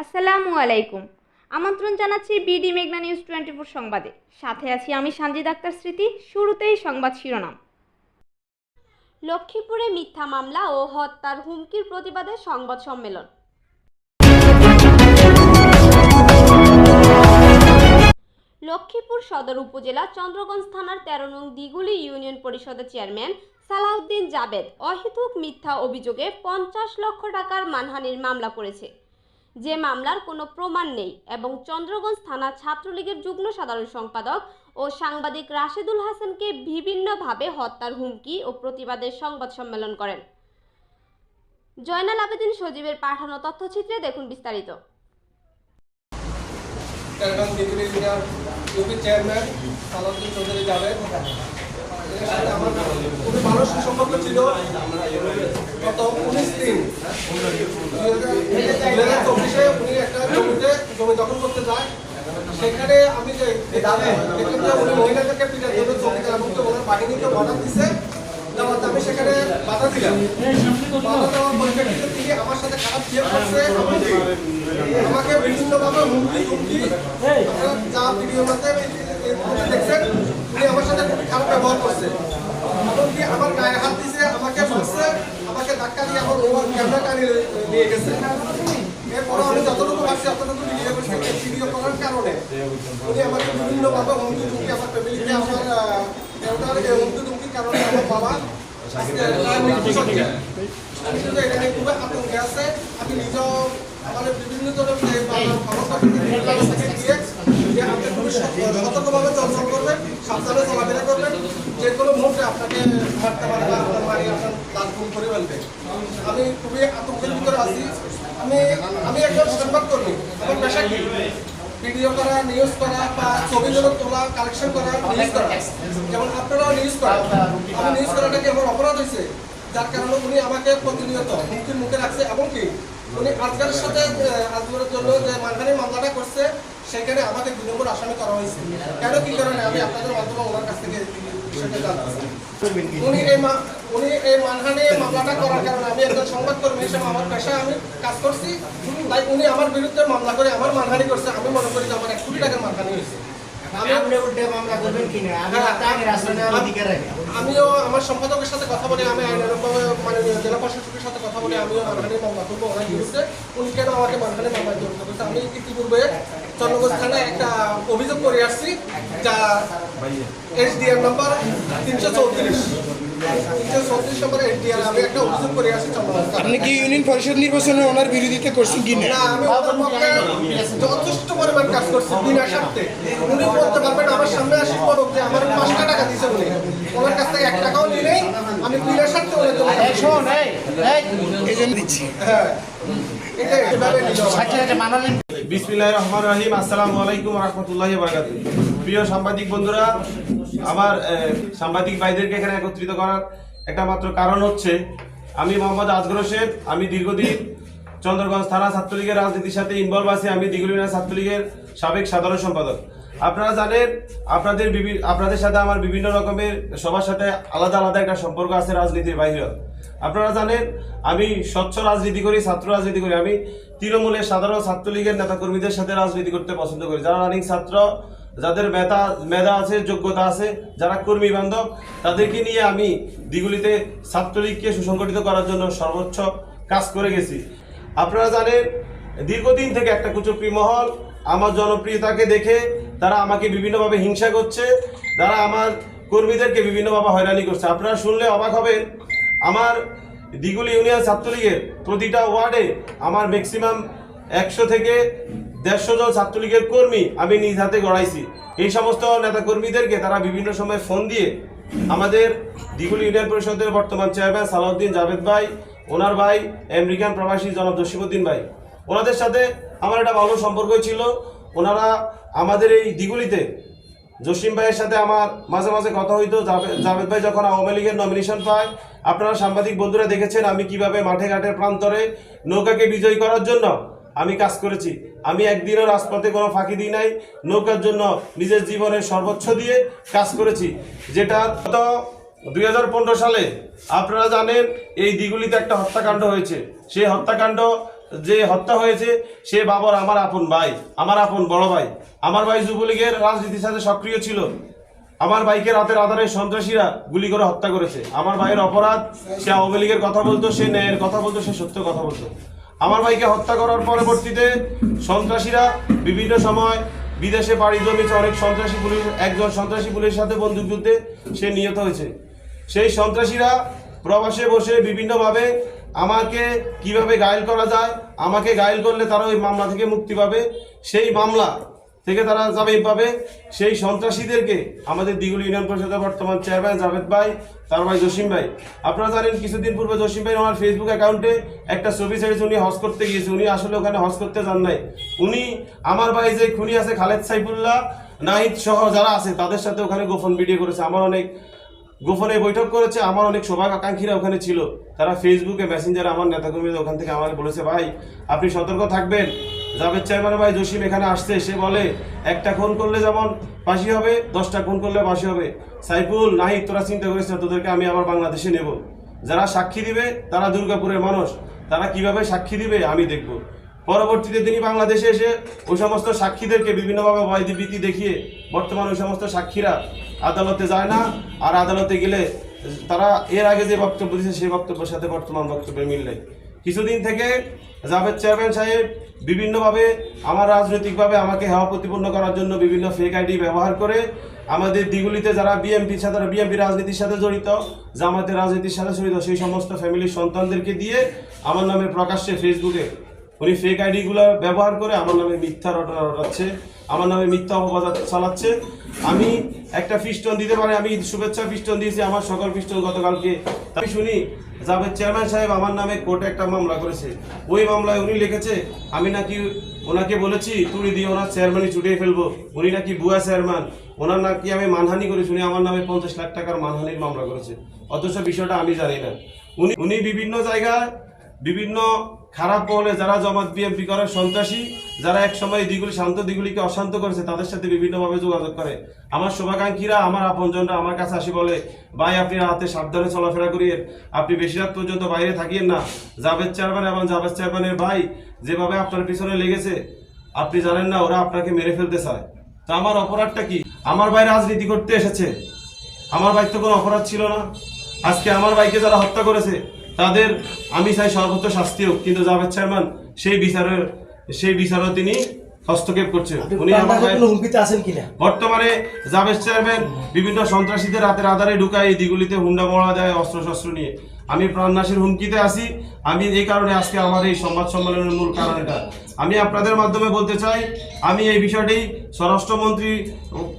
আসসালামু আলাইকুম। আমন্ত্রণ জানাচ্ছি বিডি মেঘনা নিউজ টোয়েন্টি ফোর সংবাদে। সাথে আছি আমি সানজিদ আক্তার স্মৃতি, শুরুতেই সংবাদ শিরোনাম। লক্ষ্মীপুরে মিথ্যা মামলা ও হত্যার হুমকির প্রতিবাদে সংবাদ সম্মেলন। লক্ষ্মীপুর সদর উপজেলা চন্দ্রগঞ্জ থানার তেরো নং দিগুলি ইউনিয়ন পরিষদের চেয়ারম্যান সালাউদ্দিন জাবেদ অহেতুক মিথ্যা অভিযোগে পঞ্চাশ লক্ষ টাকার মানহানির মামলা করেছে। যে মামলার কোনো প্রমাণ নেই এবং চন্দ্রগঞ্জ থানা ছাত্রলীগের যুগ্ম সাধারণ সম্পাদক ও সাংবাদিক রাশেদুল হাসানকে বিভিন্নভাবে হত্যার হুমকি ও প্রতিবাদের সংবাদ সম্মেলন করেন। জয়নাল আবেদিন সজীবের পাঠানো তথ্যচিত্রে দেখুন বিস্তারিত। চেয়ারম্যান চৌধুরী যাবেন। খুবই ভালো সুসম্পর্ক ছিল। গত উনিশ দিন দুই হাজার চব্বিশে উনি একটা জমিতে জমি দখল করতে যায়। সেখানে আমি যে উনি মহিলাদেরকে পিটার জন্য জমিদার এবং তো ওনার বাহিনীকে অর্ডার দিছে। আমি সেখানে বাধা দিলাম। বাধা দেওয়ার পরিপ্রেক্ষিতে আমার সাথে খারাপ বিহেভ করছে। আমাকে বিভিন্নভাবে হুমকি হুমকি যা ভিডিও মধ্যে দেখছেন? আমার সাথে খুব খারাপ ব্যবহার করছে। আমার হাত দিছে, আমাকে মারছে, আমাকে ধাক্কা দিয়ে আমার মোবাইল ক্যামেরা নিয়ে গেছে। এরপরে আমি যতটুকু পারছি করার কারণে উনি আমাকে বিভিন্নভাবে হুমকি আমার ফ্যামিলিকে আমার দেওয়ার হুমকি হুমকির কারণে আমার বাবা। আমি শুধু এটা নিয়ে খুবই আমি নিজেও আমাদের বিভিন্ন সত- সতর্কভাবে চলাচল করবেন, সাবধানে চলাফেরা করবেন যে কোনো মুহূর্তে আপনাকে মারতে পারে বা আপনার বাড়ি, আপনার গুম করে ফেলবে। আমি খুবই আতঙ্কের ভিতরে আছি। আমি আমি একজন সংবাদকর্মী আমার পেশা কি? ভিডিও করা নিউজ করা বা ছবি জনক তোলা কালেকশন করা নিউজ করা। যেমন আপনারাও নিউজ করেন। আমি নিউজ করাটাকে আমার অপরাধ হয়েছে যার কারণে উনি আমাকে প্রতিনিয়ত হুমকির মুখে রাখছে। এবং কি? উনি আজকালের সাথে আহ, জন্য যে মানহানির মামলাটা করছে সেখানে আমাকে দুই নম্বর আসামি করা হয়েছে। কেন কি কারণে? আমি আপনাদের মাধ্যমে ওনার কাছ থেকে উনি এই উনি এই মানহানি মামলাটা করার কারণে আমি একজন সংবাদকর্মী হিসেবে আমার পেশায় আমি কাজ করছি। তাই উনি আমার বিরুদ্ধে মামলা করে আমার মানহানি করছে। আমি মনে করি যে আমার এক কোটি টাকার মানহানি হয়েছে। আমিও আমার সম্পাদকের সাথে কথা বলে আমি আইনানুগভাবে মানে জেলা প্রশাসকের সাথে কথা বলে আমিও মানহানি মামলা করব ওনার বিরুদ্ধে। উনি কেন আমাকে মানহানি মামলা জড়িত করছে? আমি ইতিপূর্বে চন্দ্রগঞ্জ থানায় একটা অভিযোগ করে আসছি যা এসডিআর নাম্বার তিনশো চৌত্রিশ। আপনি কি ইউনিয়ন পরিষদ নির্বাচনে ওনার বিরোধিতা করছেন কি না? যথেষ্ট পরিমাণ কাজ করছি বিনা স্বার্থে। উনি বলতে পারবেন আমার সামনে আসি বলুক যে আমার পাঁচটা টাকা দিছে উনি। ওনার কাছ থেকে এক টাকাও নিয়ে নেই আমি বিনা স্বার্থে ওনার জন্য। এই জন্য দিচ্ছি। হ্যাঁ এটা এভাবে নিতে হবে। মানালেন রহিম। আসসালামু আলাইকুম রহমতুল্লাহ বারকাত প্রিয় সাংবাদিক বন্ধুরা, আমার সাংবাদিক ভাইদেরকে এখানে একত্রিত করার একটা মাত্র কারণ হচ্ছে, আমি মোহাম্মদ আজগর হোসেন আমি দীর্ঘদিন চন্দ্রগঞ্জ থানা ছাত্রলীগের রাজনীতির সাথে ইনভলভ আছি, আমি দিগুলিনা ছাত্রলীগের সাবেক সাধারণ সম্পাদক। আপনারা জানেন, আপনাদের বিভিন্ন আপনাদের সাথে আমার বিভিন্ন রকমের, সবার সাথে আলাদা আলাদা একটা সম্পর্ক আছে রাজনীতির বাইরে আপনারা জানেন, আমি স্বচ্ছ রাজনীতি করি, ছাত্র রাজনীতি করি, আমি তৃণমূলের সাধারণ ছাত্রলীগের নেতাকর্মীদের সাথে রাজনীতি করতে পছন্দ করি। যারা রানিং ছাত্র যাদের মেধা মেধা আছে, যোগ্যতা আছে, যারা কর্মী বান্ধব, তাদেরকে নিয়ে আমি দিগুলিতে ছাত্রলীগকে সুসংগঠিত করার জন্য সর্বোচ্চ কাজ করে গেছি। আপনারা জানেন, দীর্ঘদিন থেকে একটা কুচক্রী মহল, আমার জনপ্রিয়তাকে দেখে তারা আমাকে বিভিন্নভাবে হিংসা করছে, তারা আমার কর্মীদেরকে বিভিন্নভাবে হয়রানি করছে। আপনারা শুনলে অবাক হবেন, আমার দিগুলি ইউনিয়ন ছাত্রলীগের প্রতিটা ওয়ার্ডে আমার ম্যাক্সিমাম একশো থেকে দেড়শো জন ছাত্রলীগের কর্মী আমি নিজ হাতে গড়াইছি। এই সমস্ত নেতা কর্মীদেরকে তারা বিভিন্ন সময় ফোন দিয়ে আমাদের দিগুলি ইউনিয়ন পরিষদের বর্তমান চেয়ারম্যান সালাউদ্দিন জাভেদ ভাই, ওনার ভাই, আমেরিকান প্রবাসী জনাব জসিমুদ্দিন ভাই। ওনাদের সাথে আমার একটা ভালো সম্পর্ক ছিল। ওনারা আমাদের এই দিগুলিতে জসিম ভাইয়ের সাথে আমার মাঝে মাঝে কথা হইতো। জাভে- জাভেদ ভাই যখন আওয়ামী লীগের নমিনেশন পায়, আপনারা সাংবাদিক বন্ধুরা দেখেছেন আমি কীভাবে মাঠে ঘাটের প্রান্তরে নৌকাকে বিজয়ী করার জন্য আমি কাজ করেছি। আমি একদিনও রাজপথে কোনো ফাঁকি দিই নাই, নৌকার জন্য নিজের জীবনের সর্বোচ্চ দিয়ে কাজ করেছি। যেটা গত দুই হাজার পনেরো সালে আপনারা জানেন, এই দিগুলিতে একটা হত্যাকাণ্ড হয়েছে। সেই হত্যাকাণ্ড, যে হত্যা হয়েছে, সে বাবর আমার আপন ভাই, আমার আপন বড় ভাই। আমার ভাই যুবলীগের রাজনীতির সাথে সক্রিয় ছিল। আমার ভাইকে রাতের আধারে সন্ত্রাসীরা গুলি করে হত্যা করেছে। আমার ভাইয়ের অপরাধ, সে আওয়ামী লীগের কথা বলতো, সে ন্যায়ের কথা বলতো, সে সত্য কথা বলতো। আমার ভাইকে হত্যা করার পরবর্তীতে সন্ত্রাসীরা বিভিন্ন সময় বিদেশে বাড়ি জমিয়েছে। অনেক সন্ত্রাসী পুলিশ, একজন সন্ত্রাসী পুলিশের সাথে বন্দুক যুদ্ধে সে নিহত হয়েছে। সেই সন্ত্রাসীরা প্রবাসে বসে বিভিন্নভাবে আমাকে কীভাবে গায়েল করা যায়, আমাকে গায়েল করলে তারা ওই মামলা থেকে মুক্তি পাবে। সেই মামলা থেকে তারা জামিন পাবে। সেই সন্ত্রাসীদেরকে আমাদের দিগুলি ইউনিয়ন পরিষদের বর্তমান চেয়ারম্যান জাভেদ ভাই, তার ভাই জসিম ভাই। আপনারা জানেন, কিছুদিন পূর্বে জসিম ভাই আমার ফেসবুক অ্যাকাউন্টে একটা ছবি ছেড়েছে, উনি হজ করতে গিয়েছে। উনি আসলে ওখানে হজ করতে যান নাই। উনি, আমার ভাই যে খুনি আছে, খালেদ সাইফুল্লাহ নাহিদ সহ যারা আছে, তাদের সাথে ওখানে গোপন ভিডিও করেছে। আমার অনেক গোপনে বৈঠক করেছে, আমার অনেক সৌভাকাঙ্ক্ষীরা ওখানে ছিল। তারা ফেসবুকে মেসেঞ্জারে আমার নেতাকর্মীদের ওখান থেকে আমার বলেছে, ভাই, আপনি সতর্ক থাকবেন। জাভেদ চেয়ারম্যান ভাই জসিম এখানে আসছে, সে বলে, একটা খুন করলে যেমন ফাঁসি হবে, দশটা খুন করলে ফাঁসি হবে। সাইফুল, নাহিদ, তোরা চিন্তা করিস না, তোদেরকে আমি আবার বাংলাদেশে নেব। যারা সাক্ষী দিবে, তারা দুর্গাপুরের মানুষ। তারা কীভাবে সাক্ষী দিবে, আমি দেখব। পরবর্তীতে তিনি বাংলাদেশে এসে ওই সমস্ত সাক্ষীদেরকে বিভিন্নভাবে ভয়ভীতি দেখিয়ে, বর্তমান ওই সমস্ত সাক্ষীরা আদালতে যায় না, আর আদালতে গেলে তারা এর আগে যে বক্তব্য দিয়েছে, সেই বক্তব্যের সাথে বর্তমান বক্তব্যে মিল কিছুদিন থেকে জাভেদ চেয়ারম্যান সাহেব বিভিন্নভাবে আমার রাজনৈতিকভাবে আমাকে হেওয়া প্রতিপন্ন করার জন্য বিভিন্ন ফেক আইডি ব্যবহার করে আমাদের দিগুলিতে যারা বিএমপির সাথে বিএমপি রাজনীতির সাথে জড়িত, জামাতের রাজনীতির সাথে জড়িত, সেই সমস্ত ফ্যামিলির সন্তানদেরকে দিয়ে আমার নামে প্রকাশ্যে ফেসবুকে উনি ফেক আইডিগুলো ব্যবহার করে আমার নামে মিথ্যা রটনা রটাচ্ছে, আমার নামে মিথ্যা অপবাদ চালাচ্ছে। আমি একটা পিস্টন দিতে পারে, আমি শুভেচ্ছা পিস্টন দিয়েছি, আমার সকল পিস্টন গতকালকে। আমি শুনি, জাভেদ চেয়ারম্যান সাহেব আমার নামে কোর্টে একটা মামলা করেছে। ওই মামলায় উনি লিখেছে, আমি নাকি ওনাকে বলেছি, তুড়ি দিয়ে ওনার চেয়ারম্যানই ছুটিয়ে ফেলব। উনি নাকি বুয়া চেয়ারম্যান ওনার নাকি আমি মানহানি করেছি উনি আমার নামে পঞ্চাশ লাখ টাকার মানহানির মামলা করেছে। অথচ বিষয়টা আমি জানি না। উনি উনি বিভিন্ন জায়গায় বিভিন্ন খারাপ বলে যারা জমাত বিএমপি করে, সন্ত্রাসী, যারা এক সময় দিগুলি, শান্ত দিগুলিকে অশান্ত করেছে, তাদের সাথে বিভিন্নভাবে যোগাযোগ করে। আমার শুভাকাঙ্ক্ষীরা, আমার আপনজনরা আমার কাছে আসি বলে, ভাই, আপনি রাতে সাবধানে চলাফেরা করিয়ে আপনি বেশি রাত পর্যন্ত বাইরে থাকিয়েন না। জাভেদ চেয়ারম্যান এবং জাভেদ চেয়ারম্যানের ভাই যেভাবে আপনার পিছনে লেগেছে, আপনি জানেন না, ওরা আপনাকে মেরে ফেলতে চায়। তো আমার অপরাধটা কি? আমার ভাই রাজনীতি করতে এসেছে। আমার ভাই তো কোনো অপরাধ ছিল না। আজকে আমার ভাইকে যারা হত্যা করেছে তাদের আমি চাই সর্বোচ্চ শাস্তি হোক। কিন্তু জাভেদ চেয়ারম্যান সেই বিচারের সেই বিচারও তিনি হস্তক্ষেপ করছে উনি হুমকিতে আছেন কিনা? বর্তমানে জাভেদ চেয়ারম্যান বিভিন্ন সন্ত্রাসীদের রাতের আধারে ঢুকায় এই দিগুলিতে হুন্ডা মরা দেয় অস্ত্র শস্ত্র নিয়ে। আমি প্রাণনাশের হুমকিতে আছি। আমি এই কারণে আজকে আমার এই সংবাদ সম্মেলনের মূল কারণ এটা। আমি আপনাদের মাধ্যমে বলতে চাই আমি এই বিষয়টি স্বরাষ্ট্রমন্ত্রী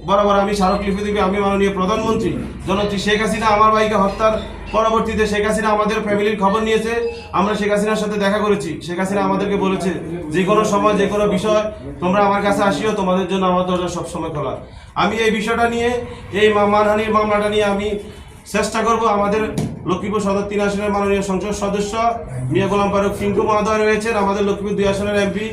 বরাবর আমি স্মারকলিপি দিবে আমি মাননীয় প্রধানমন্ত্রী জনত্রী শেখ হাসিনা আমার ভাইকে হত্যার পরবর্তীতে শেখ হাসিনা আমাদের ফ্যামিলির খবর নিয়েছে। আমরা শেখ হাসিনার সাথে দেখা করেছি। শেখ হাসিনা আমাদেরকে বলেছে, যে কোনো সময়, যে কোনো বিষয়, তোমরা আমার কাছে আসিও, তোমাদের জন্য আমার দরজা সবসময় খোলা। আমি এই বিষয়টা নিয়ে, এই মানহানির মামলাটা নিয়ে আমি চেষ্টা করব। আমাদের লক্ষ্মীপুর সদর তিন আসনের মাননীয় সংসদ সদস্য মিয়া গোলাম ফারুক ফিঙ্কু মহোদয় রয়েছেন। আমাদের লক্ষ্মীপুর দুই আসনের এমপি,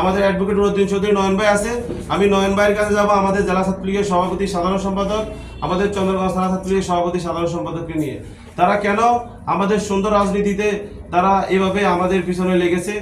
আমাদের অ্যাডভোকেট নুরুদ্দিন চৌধুরী নয়ন ভাই আছে। আমি নয়ন ভাইয়ের কাছে যাব, আমাদের জেলা ছাত্রলীগের সভাপতি সাধারণ সম্পাদক, আমাদের চন্দ্রগঞ্জ থানা ছাত্রলীগের সভাপতি সাধারণ সম্পাদককে নিয়ে। তারা কেন আমাদের সুন্দর রাজনীতিতে তারা এভাবে আমাদের পিছনে লেগেছে?